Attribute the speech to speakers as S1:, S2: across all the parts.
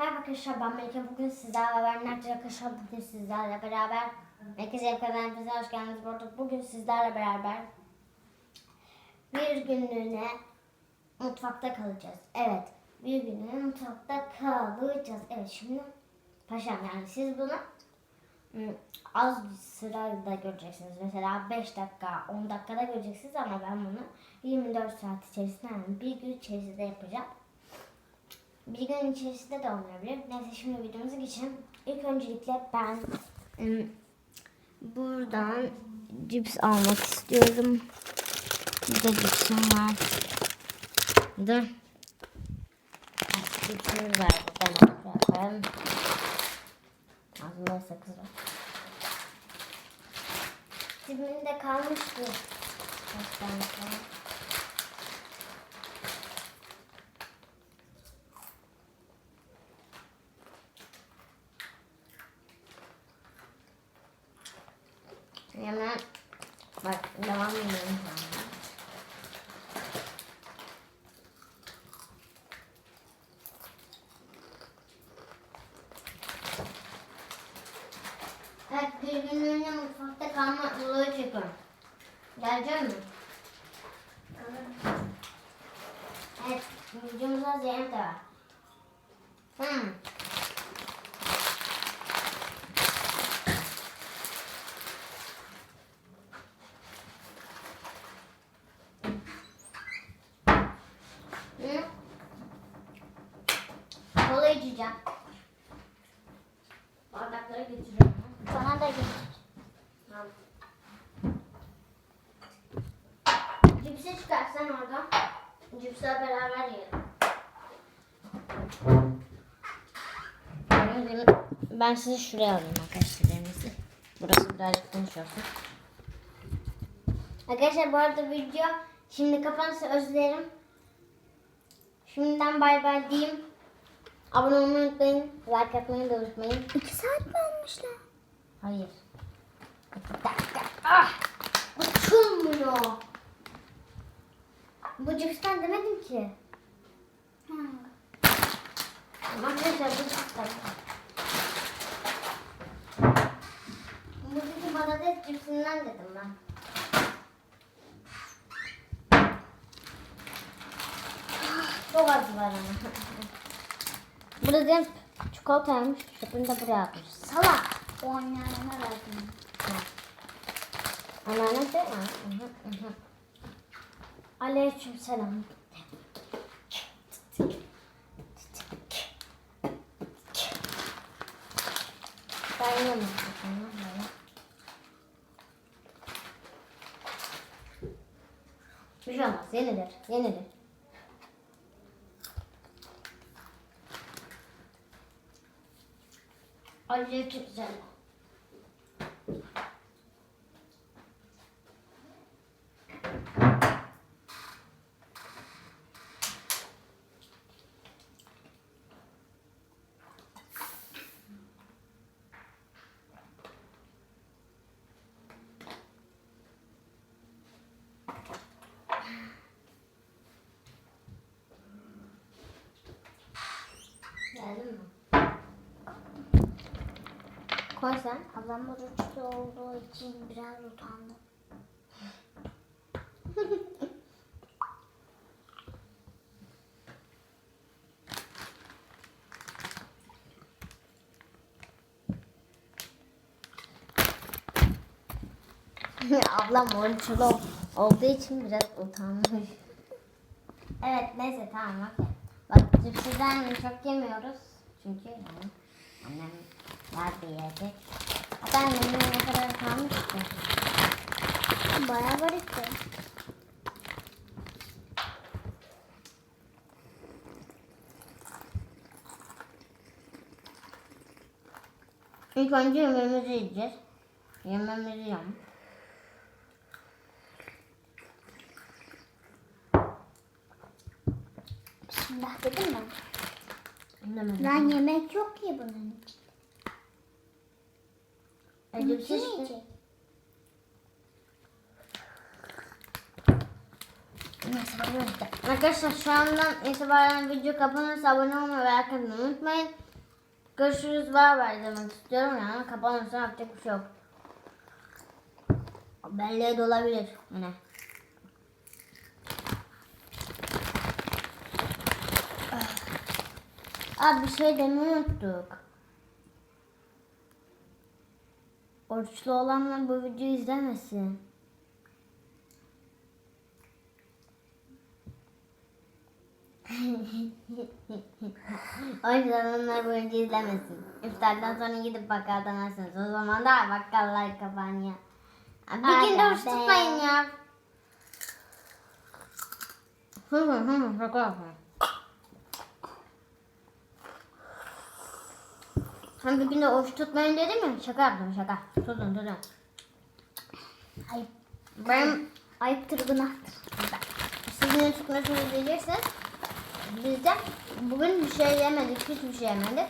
S1: Merhaba arkadaşlar ben Melike. Bugün sizlerle beraber Nerede arkadaşlar bugün sizlerle beraber Herkese ev kanalımıza hoş geldiniz. Bu arada bugün sizlerle beraber bir günlüğüne mutfakta kalacağız. Evet bir günlüğüne mutfakta kalacağız. Evet şimdi paşam yani siz bunu ım, az bir sırada göreceksiniz. Mesela 5 dakika 10 dakikada göreceksiniz ama ben bunu 24 saat içerisinde yani bir gün içerisinde yapacağım. Bir gün içerisinde de olmayabilir. Neyse şimdi videomuza geçelim. İlk öncelikle ben buradan cips almak istiyorum. Burada cipsim var. Dur. Cipsimiz var. Bakın. Ağzımda sakız var. Dibinde kalmıştı. Kaç falan. Hemen bak devam edelim. Evet, bir günlüğüne mutfakta kalma yolu çekiyorum. Gelecek mi? Evet, videomuzda Zeynep de var. Hmm. Kola içeceğim. Çıkarsan oradan. Cipsle beraber yiyelim. Ben sizi şuraya alayım arkadaşlar elinizi. Burası birazcık geniş olsun. Arkadaşlar bu arada video şimdi kapanırsa özlerim. Şimdiden bay bay diyeyim. Abone olmayı unutmayın. Like atmayı da unutmayın.
S2: İki saat mi olmuşlar?
S1: Hayır. Bir dakika. Ah! Uçulmuyor. Bu cipsten demedim ki.
S2: Ha.
S1: Arkadaşlar bu cipsten. Buradaki patates cipsinden dedim ben. Çok az var ama. Burada dedim çikolataymış. Çöpünü de buraya atmış. Salak.
S2: O anneanneme verdim.
S1: Anneanne değil mi? Hı, hı hı. Aleyküm selam. Ben yemedim. Bir şey olmaz. Yenilir. Yenilir. Aleyküm selam. Geldin mi? Koy sen.
S2: Ablam oruçlu olduğu için biraz utandı.
S1: Ablam oruçlu olduğu için biraz utanmış. Evet neyse tamam okey. Bak cipsiden çok yemiyoruz. Çünkü yani annem var bir yiyecek. Hatta annemin ne kadar kalmış ki.
S2: Bayağı var işte.
S1: İlk önce yemeğimizi yiyeceğiz. Yemeğimizi yiyorum.
S2: Bismillah dedim mi? Lan yemek yok ki bunun için.
S1: E,
S2: için
S1: işte.
S2: yiyecek.
S1: Arkadaşlar şu andan itibaren video kapanırsa abone olmayı ve atmayı unutmayın. Görüşürüz var var demek istiyorum yani kapanırsa yapacak bir şey yok. Belleğe de olabilir yine. Ah. Abi bir şey demeyi unuttuk. Oruçlu olanlar bu videoyu izlemesin. o yüzden onlar bu videoyu izlemesin. İftardan sonra gidip bakkaldan alsınız. O zaman da bakkallar kapanıyor. Bir gün de oruç tutmayın ya. Hı hı hı şaka yapıyorum. Hem bir gün de oruç tutmayın dedim ya şaka yaptım şaka. Tutun tutun.
S2: Ayıp.
S1: Ben
S2: Ayıptır günahtır.
S1: Siz ne tutmuyorsunuz diyeceksiniz. Biz de bugün bir şey yemedik, hiçbir şey yemedik.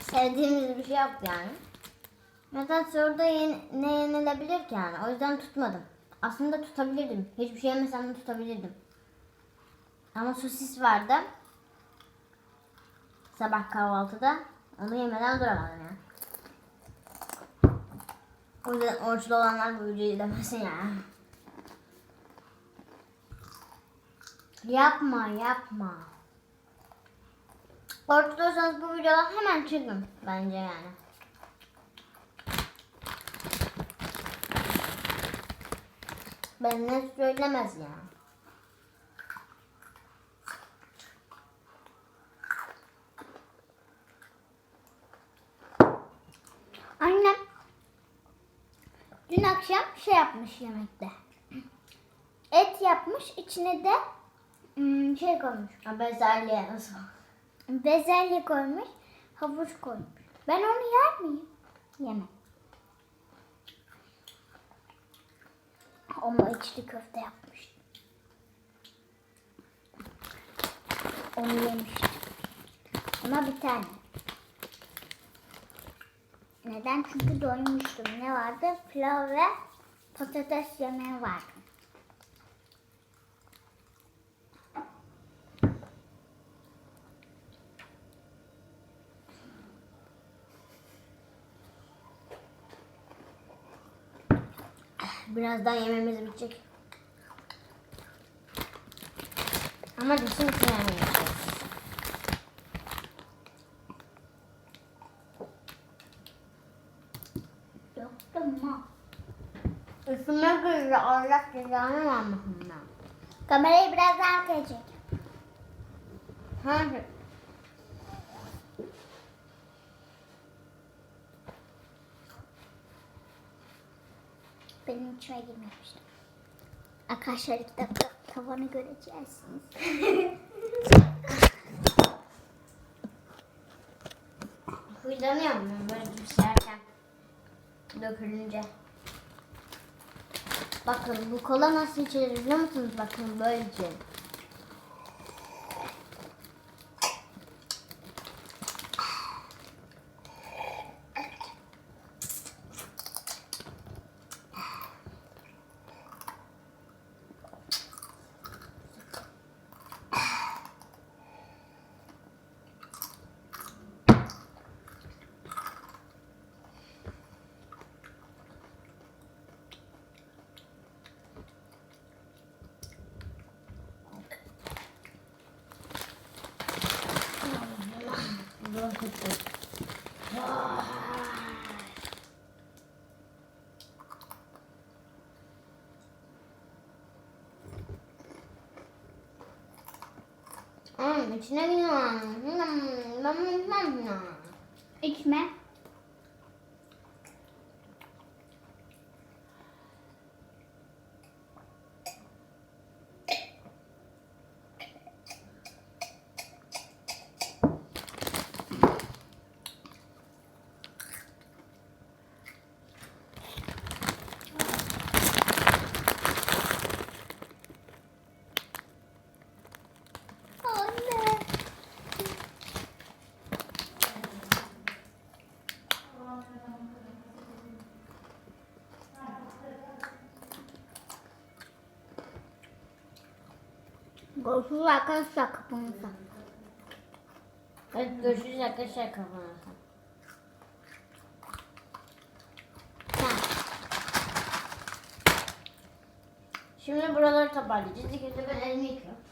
S1: Sevdiğimiz bir şey yoktu yani. Zaten soruda yen- ne yenilebilir ki yani? O yüzden tutmadım. Aslında tutabilirdim. Hiçbir şey yemesem de tutabilirdim. Ama sosis vardı. Sabah kahvaltıda. Onu yemeden duramadım yani. O yüzden oruçlu olanlar bu videoyu izlemesin yani. Yapma yapma. Korkuyorsanız bu videodan hemen çıkın bence yani. Ben ne söylemez ya.
S2: Annem dün akşam şey yapmış yemekte. Et yapmış içine de hmm, şey koymuş.
S1: Ha, Bezelye nasıl?
S2: Bezelye koymuş, havuç koymuş. Ben onu yer miyim? Yemem. Ama içli köfte yapmış. Onu yemiştim. Ama bir tane. Neden? Çünkü doymuştum. Ne vardı? Pilav ve patates yemeği vardı.
S1: Birazdan yememiz bitecek. Ama düşün ki yani.
S2: Yoktu mu?
S1: Üstüme girdi Allah cezanı vermesin ben.
S2: Kamerayı biraz daha arkaya çek.
S1: Hadi.
S2: Benim içime girmemişti. Arkadaşlar iki dakika tavanı göreceksiniz.
S1: Huylanıyor muyum böyle pişerken? Dökülünce. Bakın bu kola nasıl içilir biliyor musunuz? Bakın böylece. Dur. Hmm, içine gidiyor. Hmm, ben bunu bilmem ya.
S2: İçme. Görüşürüz arkadaşlar kapımızda.
S1: Evet görüşürüz arkadaşlar. Tamam. Şimdi buraları toparlayacağız. İlk önce ben elimi yıkıyorum.